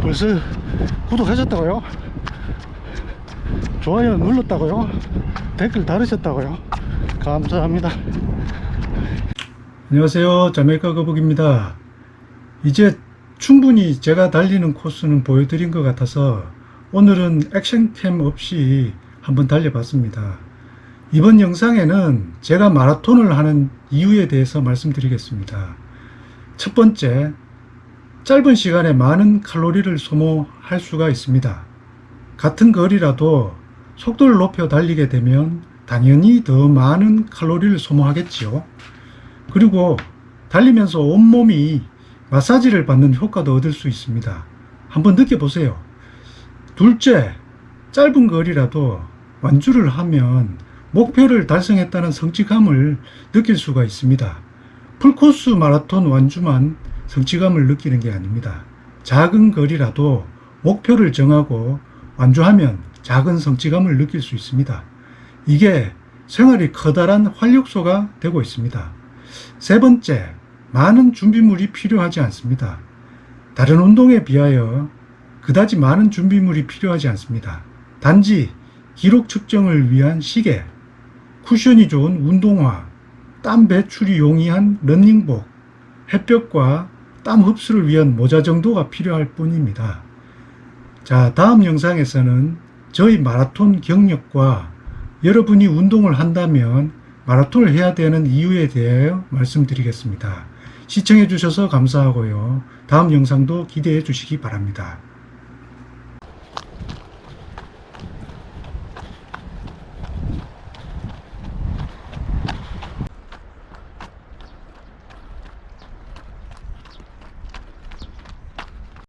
벌써 구독하셨다고요? 좋아요 눌렀다고요? 댓글 달으셨다고요? 감사합니다. 안녕하세요. 자메이카 거북입니다. 이제 충분히 제가 달리는 코스는 보여드린 것 같아서 오늘은 액션캠 없이 한번 달려봤습니다. 이번 영상에는 제가 마라톤을 하는 이유에 대해서 말씀드리겠습니다. 첫 번째, 짧은 시간에 많은 칼로리를 소모할 수가 있습니다. 같은 거리라도 속도를 높여 달리게 되면 당연히 더 많은 칼로리를 소모하겠지요. 그리고 달리면서 온몸이 마사지를 받는 효과도 얻을 수 있습니다. 한번 느껴보세요. 둘째, 짧은 거리라도 완주를 하면 목표를 달성했다는 성취감을 느낄 수가 있습니다. 풀코스 마라톤 완주만 성취감을 느끼는 게 아닙니다. 작은 거리라도 목표를 정하고 완주하면 작은 성취감을 느낄 수 있습니다. 이게 생활이 커다란 활력소가 되고 있습니다. 세 번째, 많은 준비물이 필요하지 않습니다. 다른 운동에 비하여 그다지 많은 준비물이 필요하지 않습니다. 단지 기록 측정을 위한 시계, 쿠션이 좋은 운동화, 땀 배출이 용이한 러닝복, 햇볕과 땀 흡수를 위한 모자 정도가 필요할 뿐입니다. 자, 다음 영상에서는 저희 마라톤 경력과 여러분이 운동을 한다면 마라톤을 해야 되는 이유에 대하여 말씀드리겠습니다. 시청해 주셔서 감사하고요. 다음 영상도 기대해 주시기 바랍니다.